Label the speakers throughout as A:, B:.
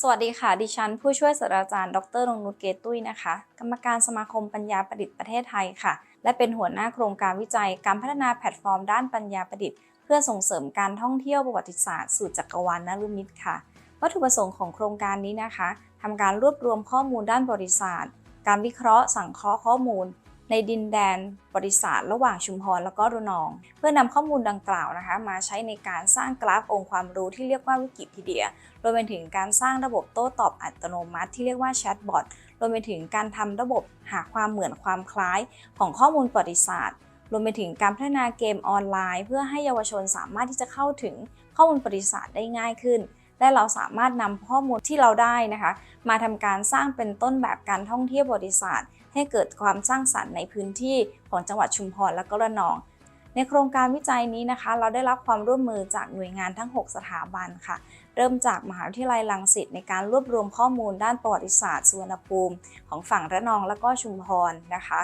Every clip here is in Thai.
A: สวัสดีค่ะ ดิฉัน ผู้ช่วยศาสตราจารย์ ดรนงนุชเกตุ้ยนะคะ กรรมการสมาคมปัญญาประดิษฐ์ประเทศไทยค่ะ และเป็นหัวหน้าโครงการวิจัยการพัฒนาแพลตฟอร์มด้านปัญญาประดิษฐ์ เพื่อส่งเสริมการท่องเที่ยวประวัติศาสตร์สู่จักรวาลนฤมิตค่ะ วัตถุประสงค์ของโครงการนี้นะคะทำการรวบรวมข้อมูลด้านบริษัทการวิเคราะห์ สังเคราะห์ข้อมูล ในดินแดนบริษัทระหว่างชุมพรแล้วก็ระนอง เพื่อนำข้อมูลดังกล่าวนะคะ มาใช้ในการสร้างกราฟองค์ความรู้ที่เรียกว่าวิกิพีเดียรวมไปถึงการสร้างระบบโต้ตอบอัตโนมัติที่เรียกว่าแชทบอทรวมไปถึงการทำระบบหาความเหมือนความคล้ายของข้อมูลประวัติศาสตร์รวมไปถึงการพัฒนาเกมออนไลน์ เพื่อให้เยาวชนสามารถที่จะเข้าถึงข้อมูลประวัติศาสตร์ได้ง่ายขึ้น และเราสามารถนำข้อมูลที่เราได้นะคะ มาทำการสร้างเป็นต้นแบบการท่องเที่ยวประวัติศาสตร์ ให้เกิดความสร้างสรรค์ในพื้นที่ของจังหวัดชุมพรและก็ระนอง ในโครงการวิจัยนี้นะคะ เราได้รับความร่วมมือจากหน่วยงานทั้ง 6 สถาบันค่ะ เริ่มจากมหาวิทยาลัยรังสิตในการรวบรวมข้อมูลด้านประวัติศาสตร์สุวรรณภูมิ ของฝั่งระนองและก็ชุมพรนะคะ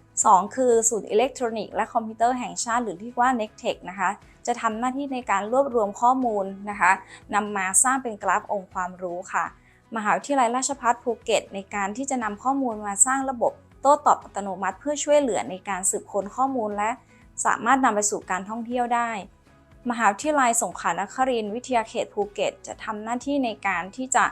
A: 2 คือศูนย์อิเล็กทรอนิกส์และคอมพิวเตอร์แห่งชาติหรือที่ว่า n e c t e c h นะคะจะทำหน้าที่ในการรวบรวมข้อมูลนะคะนำมาสร้างเป็นกราฟองค์ความรู้ค่ะ มหาวิทยาลัยราชภัฏภูเก็ต ในการที่จะนำข้อมูลมาสร้างระบบโต้ตอบอัตโนมัติ เพื่อช่วยเหลือในการสืบค้นข้อมูล และสามารถนำไปสู่การท่องเที่ยวได้ มหาวิทยาลัยสงขลานครินทร์วิทยาเขตภูเก็ต จะทำหน้าที่ในการที่จะ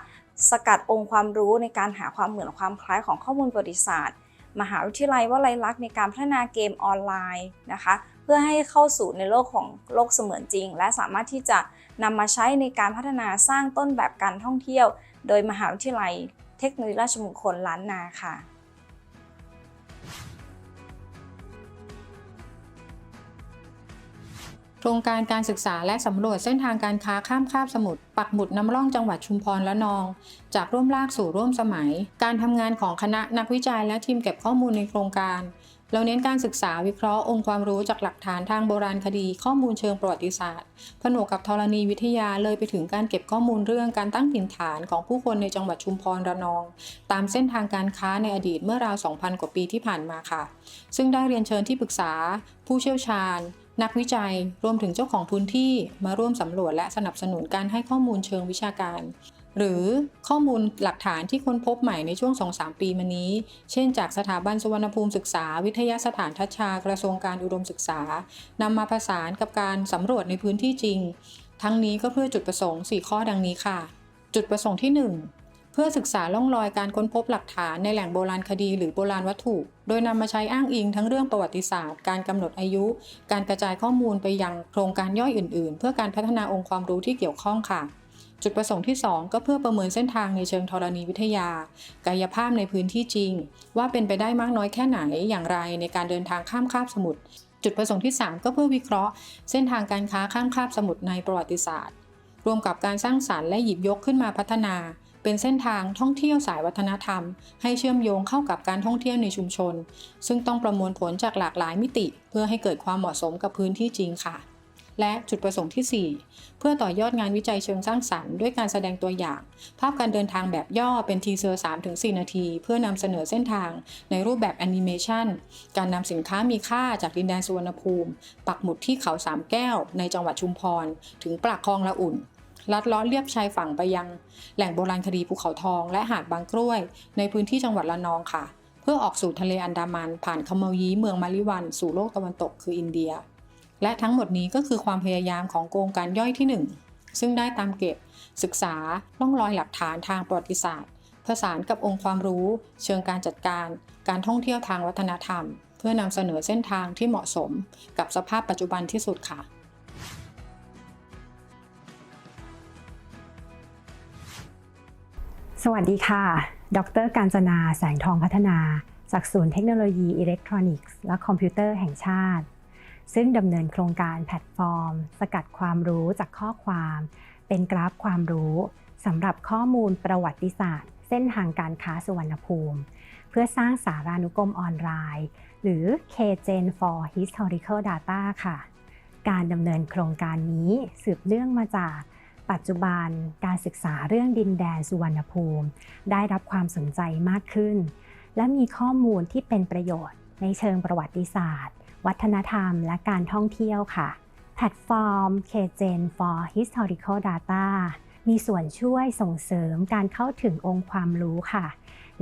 A: สกัดองค์ความรู้ในการหาความเหมือนความคล้ายของข้อมูลประวัติศาสตร์ มหาวิทยาลัยวลัยลักษณ์ในการพัฒนาเกมออนไลน์นะคะ เพื่อให้เข้าสู่ในโลกของโลกเสมือนจริง และสามารถที่จะนำมาใช้ในการพัฒนาสร้างต้นแบบการท่องเที่ยว โดยมหาวิทยาลัยเทคโนโลยีราชมงคลล้านนาค่ะ
B: โครงการการศึกษาและสำรวจเส้นทางการค้าข้ามคาบสมุทรปักหมุดน้ำร่องจังหวัดชุมพรและนอง จากร่วมลากสู่ร่วมสมัย การทำงานของคณะนักวิจัยและทีมเก็บข้อมูลในโครงการ เราเน้นการศึกษาวิเคราะห์องค์ความรู้จากหลักฐานทางโบราณคดี ข้อมูลเชิงประวัติศาสตร์ ผนวกกับธรณีวิทยาเลยไปถึงการเก็บข้อมูลเรื่องการตั้งถิ่นฐานของผู้คนในจังหวัดชุมพรระนอง ตามเส้นทางการค้าในอดีตเมื่อราว 2,000 กว่าปีที่ผ่านมาค่ะ ซึ่งได้เรียนเชิญที่ปรึกษา ผู้เชี่ยวชาญ นักวิจัย รวมถึงเจ้าของพื้นที่มาร่วมสำรวจและสนับสนุนการให้ข้อมูลเชิงวิชาการ หรือข้อมูลหลักฐานที่ค้นพบใหม่ในช่วง 2-3 ปีมานี้ เช่นจากสถาบันสุวรรณภูมิศึกษา วิทยาสถานทัชชากระทรวงการอุดมศึกษานำมาผสานกับการสำรวจในพื้นที่จริง ทั้งนี้ก็เพื่อจุดประสงค์ 4 ข้อดังนี้ค่ะ จุดประสงค์ที่ 1 เพื่อศึกษาล่องรอยการค้นพบหลักฐานในแหล่งโบราณคดีหรือโบราณวัตถุ โดยนำมาใช้อ้างอิงทั้งเรื่องประวัติศาสตร์ การกำหนดอายุ การกระจายข้อมูลไปยังโครงการย่อยอื่น ๆ เพื่อการพัฒนาองค์ความรู้ที่เกี่ยวข้องค่ะ จุดประสงค์ที่ 2 ก็เพื่อประเมินเส้นทางในเชิงธรณีวิทยา กายภาพในพื้นที่จริง ว่าเป็นไปได้มากน้อยแค่ไหนอย่างไรในการเดินทางข้ามคาบสมุทรจุดประสงค์ที่ 3 ก็เพื่อวิเคราะห์ เส้นทางการค้าข้ามคาบสมุทรในประวัติศาสตร์ รวมกับการสร้างสารรค์และหยิบยกขึ้นมาพัฒนา เป็นเส้นทางท่องเที่ยวสายวัฒนธรรม ให้เชื่อมโยงเข้ากับการท่องเที่ยวในชุมชน ซึ่งต้องประมวลผลจากหลากหลายมิติ เพื่อให้เกิดความเหมาะสมกับพื้นที่จริงค่ะ และจุดประสงค์ที่ 4 เพื่อต่อยอดงานวิจัยเชิงสร้างสรรค์ด้วยการแสดงตัวอย่าง ภาพการเดินทางแบบย่อเป็นทีเซอร์ 3-4 นาที เพื่อนำเสนอเส้นทางในรูปแบบแอนิเมชันการนำสินค้ามีค่าจากดินแดนสุวรรณภูมิ ปักหมุดที่เขาสามแก้ว ในจังหวัดชุมพร ถึงปากคลองละอุ่นลัดเล้อเลียบชายฝั่งไปยัง แหล่งโบราณคดีภูเขาทอง และหาดบางกล้วย ในพื้นที่จังหวัดระนองค่ะ เพื่อออกสู่ทะเลอันดามัน ผ่านคาเมลยีเมืองมาริวัน สู่โลกตะวันตกคืออินเดีย และทั้งหมดนี้ก็คือความพยายามของโครงการย่อยที่ 1 ซึ่งได้ตามเก็บ ศึกษาล่องรอยหลักฐานทางประวัติศาสตร์ ผสานกับองค์ความรู้ เชิงการจัดการ การท่องเที่ยวทางวัฒนธรรม เพื่อนำเสนอเส้นทางที่เหมาะสมกับสภาพปัจจุบันที่สุดค่ะ
C: สวัสดีค่ะ ดรการจนา แสงทองพัฒนา จากศูนย์เทคโนโลยีอิเล็กทรอนิกส์ และคอมพิวเตอร์แห่งชาติ ซึ่งดำเนินโครงการแพลตฟอร์ม สกัดความรู้จากข้อความ เป็นกราฟความรู้สำหรับข้อมูลประวัติศาสตร์ เส้นทางการค้าสุวรรณภูมิ เพื่อสร้างสารานุกรมออนไลน์ หรือ KGen for Historical Data ค่ะ การดำเนินโครงการนี้สืบเนื่องมาจากปัจจุบันการศึกษาเรื่องดินแดนสุวรรณภูมิ ได้รับความสนใจมากขึ้น และมีข้อมูลที่เป็นประโยชน์ในเชิงประวัติศาสตร์ วัฒนธรรมและการท่องเที่ยวค่ะ แพลตฟอร์ม KGen for Historical Data มีส่วนช่วยส่งเสริมการเข้าถึงองค์ความรู้ค่ะ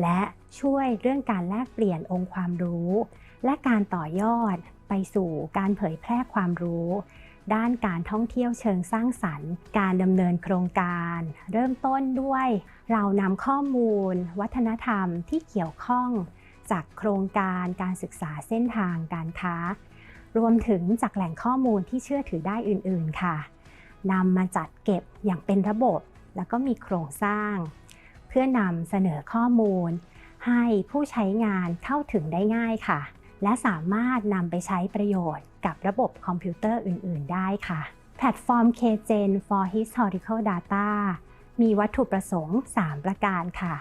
C: และช่วยเรื่องการแลกเปลี่ยนองค์ความรู้ และการต่อยอดไปสู่การเผยแพร่ความรู้ ด้านการท่องเที่ยวเชิงสร้างสรรค์ การดำเนินโครงการ เริ่มต้นด้วย เรานำข้อมูล วัฒนธรรมที่เกี่ยวข้อง จากโครงการการศึกษาเส้นทางการค้า รวมถึงจากแหล่งข้อมูลที่เชื่อถือได้อื่น ๆ ค่ะนำมาจัดเก็บอย่างเป็นระบบ แล้วก็มีโครงสร้าง เพื่อนำเสนอข้อมูล ให้ผู้ใช้งานเข้าถึงได้ง่ายค่ะ และสามารถนำไปใช้ประโยชน์กับระบบคอมพิวเตอร์อื่น ๆ ได้ค่ะ แพลตฟอร์ม KGen for Historical Data มีวัตถุประสงค์ 3 ประการค่ะ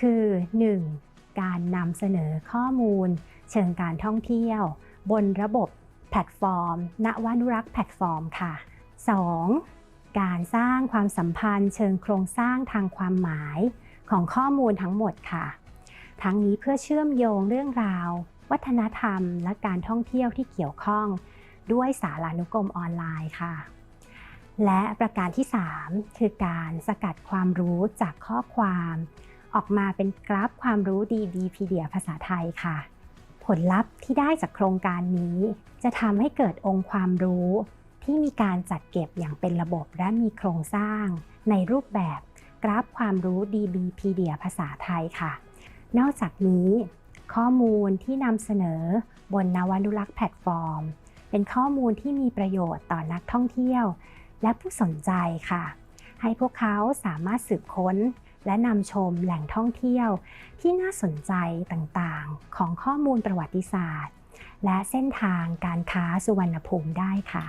C: คือ 1. การนำเสนอข้อมูล เชิงการท่องเที่ยว บนระบบแพลตฟอร์ม ณวานุรักษ์แพลตฟอร์มค่ะ 2. การสร้างความสัมพันธ์ เชิงโครงสร้างทางความหมายของข้อมูลทั้งหมดค่ะ ทั้งนี้เพื่อเชื่อมโยงเรื่องราว วัฒนธรรม และการท่องเที่ยวที่เกี่ยวข้อง ด้วยสารานุกรมออนไลน์ค่ะ และประการที่ 3 คือการสกัดความรู้จากข้อความ ออกมาเป็นกราฟความรู้ดีดีพีเดียภาษาไทยค่ะ ผลลัพธ์ที่ได้จากโครงการนี้ จะทำให้เกิดองค์ความรู้ ที่มีการจัดเก็บอย่างเป็นระบบและมีโครงสร้าง ในรูปแบบกราฟความรู้ DBpedia ภาษาไทยค่ะ นอกจากนี้ ข้อมูลที่นำเสนอบนนวนุรักษ์แพลตฟอร์ม เป็นข้อมูลที่มีประโยชน์ต่อนักท่องเที่ยว และผู้สนใจค่ะ ให้พวกเขาสามารถสืบค้น และนำชมแหล่งท่องเที่ยวที่น่าสนใจต่างๆ ของข้อมูลประวัติศาสตร์ และเส้นทางการค้าสุวรรณภูมิได้ค่ะ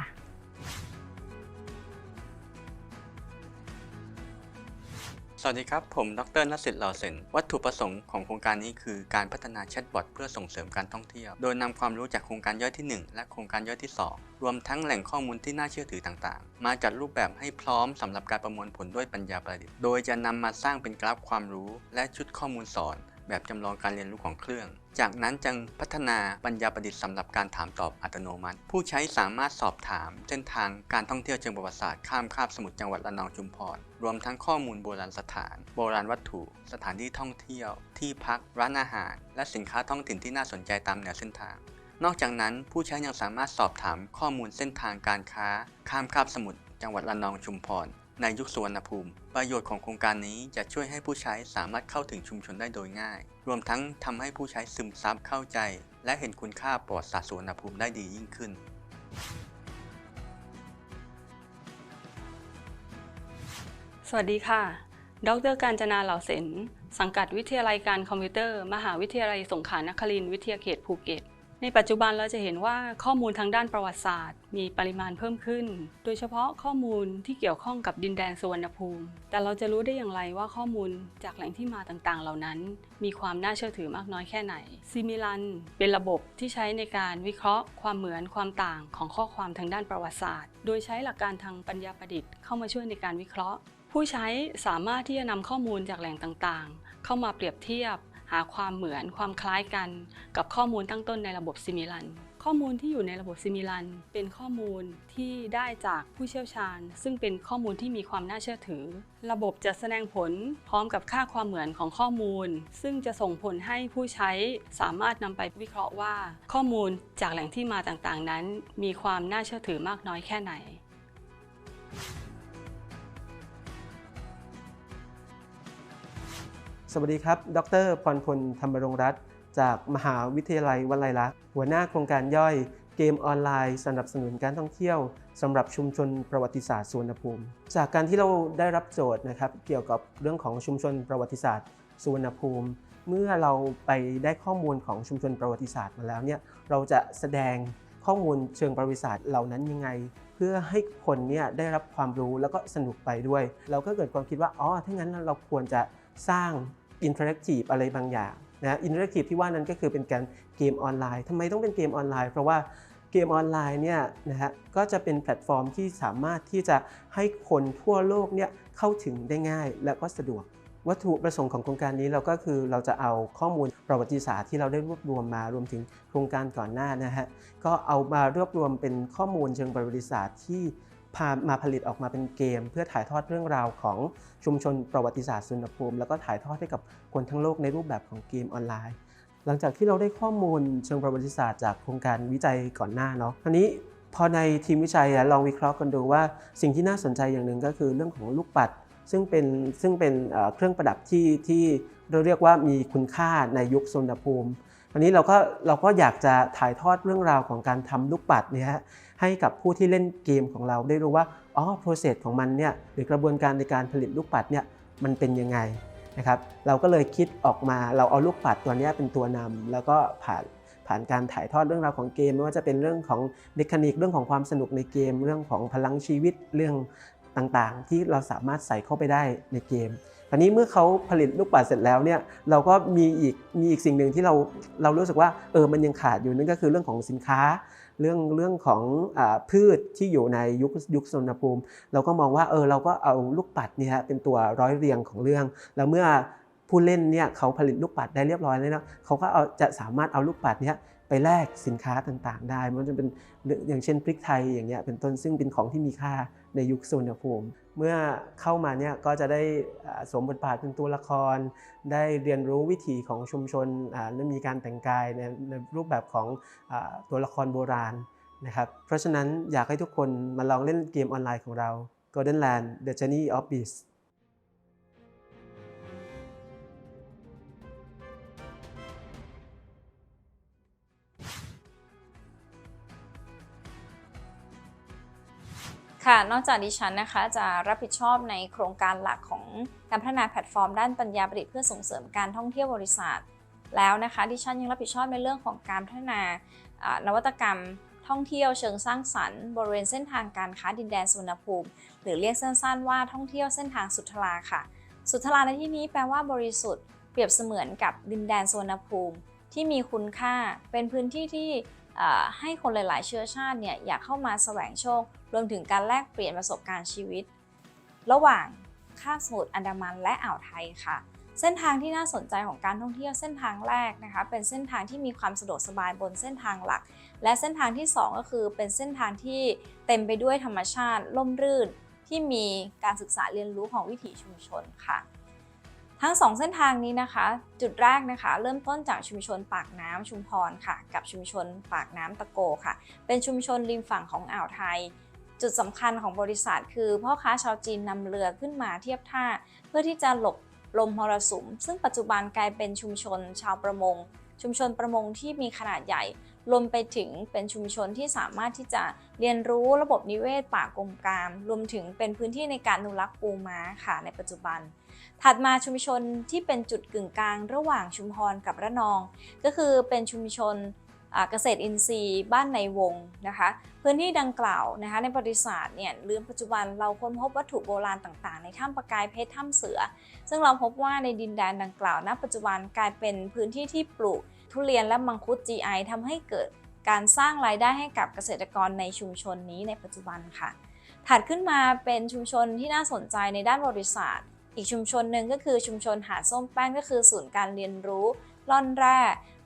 D: สวัสดีครับ ผม ดรนสิทธิ์หล่อเซนวัตถุประสงค์ของโครงการนี้คือการพัฒนาแชทบอทเพื่อส่งเสริมการท่องเที่ยว โดยนำความรู้จากโครงการย่อยที่ 1 และโครงการย่อยที่ 2 รวมทั้งแหล่งข้อมูลที่น่าเชื่อถือต่างๆ มาจัดรูปแบบให้พร้อมสำหรับการประมวลผลด้วยปัญญาประดิษฐ์ โดยจะนำมาสร้างเป็นกราฟความรู้ และชุดข้อมูลสอน แบบจำลองการเรียนรู้ของเครื่อง จากนั้นจึงพัฒนาปัญญาประดิษฐ์สำหรับการถามตอบอัตโนมัติ ผู้ใช้สามารถสอบถาม เส้นทางการท่องเที่ยวเชิงประวัติศาสตร์ข้ามคาบสมุทรจังหวัดระนองชุมพรรวมทั้งข้อมูลโบราณสถาน โบราณวัตถุ สถานที่ท่องเที่ยว ที่พัก ร้านอาหาร และสินค้าท้องถิ่นที่น่าสนใจตามแนวเส้นทางนอกจากนั้นผู้ใช้ยังสามารถสอบถามข้อมูลเส้นทางการค้า ข้ามคาบสมุทรจังหวัดระนองชุมพร ในยุคสุวรรณภูมิ ประโยชน์ของโครงการนี้จะช่วยให้ผู้ใช้สามารถเข้าถึงชุมชนได้โดยง่าย รวมทั้งทำให้ผู้ใช้ซึมซับเข้าใจ และเห็นคุณค่าประวัติศาสตร์สุวรรณภูมิได้ดียิ่งขึ้น
E: สวัสดีค่ะ ดรการจนาเหล่าเสนสังกัดวิทยาลัยการคอมพิวเตอร์ มหาวิทยาลัยสงขลานครินทร์วิทยาเขตภูเก็ต ในปัจจุบันเราจะเห็นว่าข้อมูลทางด้านประวัติศาสตร์ มีปริมาณเพิ่มขึ้น โดยเฉพาะข้อมูลที่เกี่ยวข้องกับดินแดนสุวรรณภูมิ แต่เราจะรู้ได้อย่างไรว่าข้อมูลจากแหล่งที่มาต่างๆ เหล่านั้น มีความน่าเชื่อถือมากน้อยแค่ไหนซิมิลันเป็นระบบที่ใช้ในการวิเคราะห์ ความเหมือนความต่างของข้อความทางด้านประวัติศาสตร์ โดยใช้หลักการทางปัญญาประดิษฐ์เข้ามาช่วยในการวิเคราะห์ ผู้ใช้สามารถที่จะนำข้อมูลจากแหล่งต่างๆ เข้ามาเปรียบเทียบ หาความเหมือนความคล้ายกันกับข้อมูลตั้งต้นในระบบซิมิลัน ข้อมูลที่อยู่ในระบบซิมิลัน เป็นข้อมูลที่ได้จากผู้เชี่ยวชาญ ซึ่งเป็นข้อมูลที่มีความน่าเชื่อถือ ระบบจะแสดงผลพร้อมกับค่าความเหมือนของข้อมูล ซึ่งจะส่งผลให้ผู้ใช้สามารถนำไปวิเคราะห์ว่า ข้อมูลจากแหล่งที่มาต่างๆนั้น มีความน่าเชื่อถือมากน้อยแค่ไหน
F: สวัสดีครับ ดรพรพลธรรมรงรัตจากมหาวิทยาลัยวลัยลักษณ์หัวหน้าโครงการย่อยเกมออนไลน์สนับสนุนการท่องเที่ยวสำหรับชุมชนประวัติศาสตร์สุวรรณภูมิ จากการที่เราได้รับโจทย์นะครับเกี่ยวกับเรื่องของชุมชนประวัติศาสตร์สุวรรณภูมิ เมื่อเราไปได้ข้อมูลของชุมชนประวัติศาสตร์มาแล้วเนี่ยเราจะแสดงข้อมูลเชิงประวัติศาสตร์เหล่านั้นยังไง เพื่อให้คนเนี่ยได้รับความรู้แล้วก็สนุกไปด้วย เราก็เกิดความคิดว่าอ๋อถ้างั้นเราควรจะสร้าง อินเทอร์แอคทีฟอะไรบางอย่างนะอินเทอร์แอคทีฟที่ว่านั้นก็คือเป็นการเกมออนไลน์ทำไมต้องเป็นเกมออนไลน์ เพราะว่าเกมออนไลน์เนี่ยนะฮะก็จะเป็นแพลตฟอร์มที่สามารถที่จะให้คนทั่วโลกเนี่ยเข้าถึงได้ง่ายและก็สะดวก วัตถุประสงค์ของโครงการนี้เราก็คือเราจะเอาข้อมูลประวัติศาสตร์ที่เราได้รวบรวมมารวมถึงโครงการก่อนหน้านะฮะก็เอามารวบรวมเป็นข้อมูลเชิงประวัติศาสตร์ที่ พามาผลิตออกมาเป็นเกม เพื่อถ่ายทอดเรื่องราวของชุมชนประวัติศาสตร์สุนทรภูมิ แล้วก็ถ่ายทอดให้กับคนทั้งโลกในรูปแบบของเกมออนไลน์ หลังจากที่เราได้ข้อมูลเชิงประวัติศาสตร์จากโครงการวิจัยก่อนหน้าเนาะอันนี้พอในทีมวิจัยลองวิเคราะห์กันดูว่าสิ่งที่น่าสนใจอย่างหนึ่งก็คือเรื่องของลูกปัด ซึ่งเป็นซึ่งเป็นเครื่องประดับที่ที่เราเรียกว่ามีคุณค่าในยุคสุนทรภูมิอันนี้เราก็เราก็อยากจะถ่ายทอดเรื่องราวของการทำลูกปัดเนี่ยฮะ ให้กับผู้ที่เล่นเกมของเราได้รู้ว่าอ๋อ process ของมันเนี่ยหรือกระบวนการในการผลิตลูกปัดเนี่ยมันเป็นยังไงนะครับเราก็เลยคิดออกมาเราเอาลูกปัดตัวนี้เป็นตัวนำแล้วก็ผ่านผ่านการถ่ายทอดเรื่องราวของเกม ไม่ว่าจะเป็นเรื่องของเมคานิกเรื่องของความสนุกในเกม เรื่องของพลังชีวิตเรื่องต่างๆ ที่เราสามารถใส่เข้าไปได้ในเกม อันนี้เมื่อเขาผลิตลูกปัดเสร็จแล้วเนี่ยเราก็มีอีกมีอีกสิ่งหนึ่งที่เราเรารู้สึกว่าเออมันยังขาดอยู่นั่นก็คือเรื่องของสินค้า เรื่องเรื่องของอพืชที่อยู่ในยุคยุคสุนทรภูมิ เราก็มองว่าเออเราก็เอาลูกปัดเนี่ยเป็นตัวร้อยเรียงของเรื่อง แล้วเมื่อผู้เล่นเนี่ยเขาผลิตลูกปัดได้เรียบร้อยแล้วนะเขาก็เอาจะสามารถเอาลูกปัดเนี่ยไปแลกสินค้าต่างๆ ได้ มันจะเป็นอย่างเช่นพริกไทยอย่างเงี้ยเป็นต้นซึ่งเป็นของที่มีค่า ในยุคสุนทรภูมิ เมื่อเข้ามาเนี่ยก็จะได้สวมบทบาทเป็นตัวละคร ได้เรียนรู้วิถีของชุมชนและมีการแต่งกายในในรูปแบบของอตัวละครโบราณนะครับเพราะฉะนั้นอยากให้ทุกคนมาลองเล่นเกมออนไลน์ของเรา Golden Land The Journey of Beast
A: ค่ะ นอกจากดิฉันนะคะจะรับผิดชอบในโครงการหลักของการพัฒนาแพลตฟอร์ม ด้านปัญญาประดิษฐ์เพื่อส่งเสริมการท่องเที่ยวบริษัทแล้วนะคะดิฉันยังรับผิดชอบในเรื่องของการพัฒนานวัตกรรมท่องเที่ยวเชิงสร้างสรรค์บริเวณเส้นทางการค้าดินแดนสุวรรณภูมิ หรือเรียกสั้นๆว่าท่องเที่ยวเส้นทางสุทราค่ะ สุทราในที่นี้แปลว่าบริสุทธิ์เปรียบเสมือนกับดินแดนสุวรรณภูมิ ที่มีคุณค่าเป็นพื้นที่ที่ ให้คนหลาย ๆ เชื้อชาติเนี่ยอยากเข้ามาแสวงโชค รวมถึงการแลกเปลี่ยนประสบการณ์ชีวิต ระหว่างคาบสมุทรอันดามันและอ่าวไทยค่ะ เส้นทางที่น่าสนใจของการท่องเที่ยวเส้นทางแรกนะคะ เป็นเส้นทางที่มีความสะดวกสบายบนเส้นทางหลัก และเส้นทางที่ 2 ก็คือเป็นเส้นทางที่เต็มไปด้วยธรรมชาติ ล่มรื่น ที่มีการศึกษาเรียนรู้ของวิถีชุมชนค่ะ ทั้งสองเส้นทางนี้นะคะ จุดแรกนะคะ เริ่มต้นจากชุมชนปากน้ำชุมพรค่ะ กับชุมชนปากน้ำตะโกค่ะ เป็นชุมชนริมฝั่งของอ่าวไทย จุดสำคัญของบริษัท คือพ่อค้าชาวจีนนำเรือขึ้นมาเทียบท่า เพื่อที่จะหลบลมมรสุม ซึ่งปัจจุบันกลายเป็นชุมชนชาวประมง ชุมชนประมงที่มีขนาดใหญ่รวมไปถึงเป็นชุมชนที่สามารถที่จะเรียนรู้ระบบนิเวศป่ากงกาม รวมถึงเป็นพื้นที่ในการอนุรักษ์ปูม้าค่ะในปัจจุบัน ถัดมาชุมชนที่เป็นจุดกึ่งกลางระหว่างชุมพรกับระนอง ก็คือเป็นชุมชนเกษตรอินทรีย์ บ้านในวงนะคะพื้นที่ดังกล่าวนะคะในประวัติศาสตร์เนี่ยหรือปัจจุบันเราค้นพบวัตถุโบราณต่างๆ ในถ้ำประกายเพชรถ้ำเสือ ซึ่งเราพบว่าในดินแดนดังกล่าวณปัจจุบันกลายเป็นพื้นที่ที่ปลูกทุเรียนและมังคุด GI ทำให้เกิดการสร้างรายได้ให้กับเกษตรกรในชุมชนนี้ในปัจจุบันค่ะ ถัดขึ้นมาเป็นชุมชนที่น่าสนใจในด้านประวัติศาสตร์ อีกชุมชนหนึ่งก็คือชุมชนหาดส้มแป้นก็คือศูนย์การเรียนรู้ล่อนแร่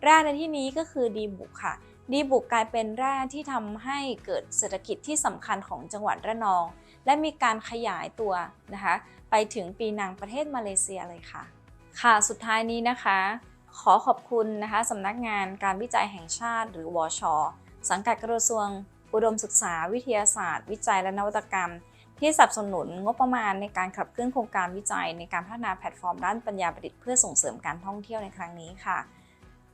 A: แร่ในที่นี้ก็คือดีบุกค่ะ ดีบุกกลายเป็นแร่ที่ทำให้เกิดเศรษฐกิจที่สำคัญของจังหวัดระนอง และมีการขยายตัวนะคะ ไปถึงปีนังประเทศมาเลเซียเลยค่ะ ค่ะสุดท้ายนี้นะคะ ขอขอบคุณนะคะสำนักงานการวิจัยแห่งชาติหรือวชสังกัดกระทรวงอุดมศึกษาวิทยาศาสตร์ วิจัยและนวัตกรรม ที่สนับสนุนงบประมาณในการขับเคลื่อนโครงการวิจัย ในการพัฒนาแพลตฟอร์มด้านปัญญาประดิษฐ์เพื่อส่งเสริมการท่องเที่ยวในครั้งนี้ค่ะ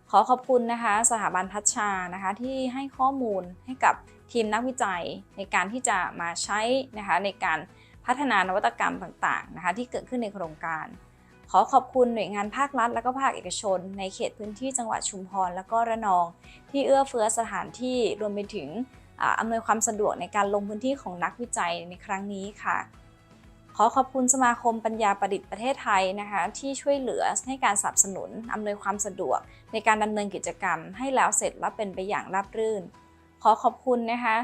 A: ขอขอบคุณนะคะ สถาบันพัชชานะคะที่ให้ข้อมูลให้กับทีมนักวิจัย ในการที่จะมาใช้นะคะในการพัฒนานวัตกรรมต่างๆนะคะที่เกิดขึ้นในโครงการ ขอขอบคุณหน่วยงานภาครัฐ และก็ภาคเอกชน ในเขตพื้นที่จังหวัดชุมพรและก็ระนอง ที่เอื้อเฟื้อสถานที่รวมไปถึง อำนวยความสะดวกในการลงพื้นที่ของนักวิจัยในครั้งนี้ค่ะ ขอขอบคุณสมาคมปัญญาประดิษฐ์ประเทศไทยนะคะที่ช่วยเหลือให้การสนับสนุนอำนวยความสะดวก ในการดำเนินกิจกรรม ให้แล้วเสร็จและเป็นไปอย่างราบรื่น ขอขอบคุณนะคะ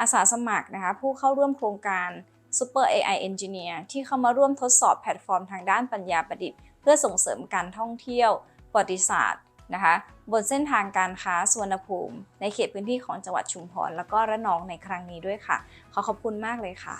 A: อาสาสมัครนะคะผู้เข้าร่วมโครงการ Super AI Engineer ที่เข้ามาร่วมทดสอบแพลตฟอร์มทางด้านปัญญาประดิษฐ์ เพื่อส่งเสริมการท่องเที่ยวประวัติศาสตร์ นะคะบนเส้นทางการค้าสวนภูมิ ในเขตพื้นที่ของจังหวัดชุมพรแล้วก็ระนองในครั้งนี้ด้วยค่ะ ขอขอบคุณมากเลยค่ะ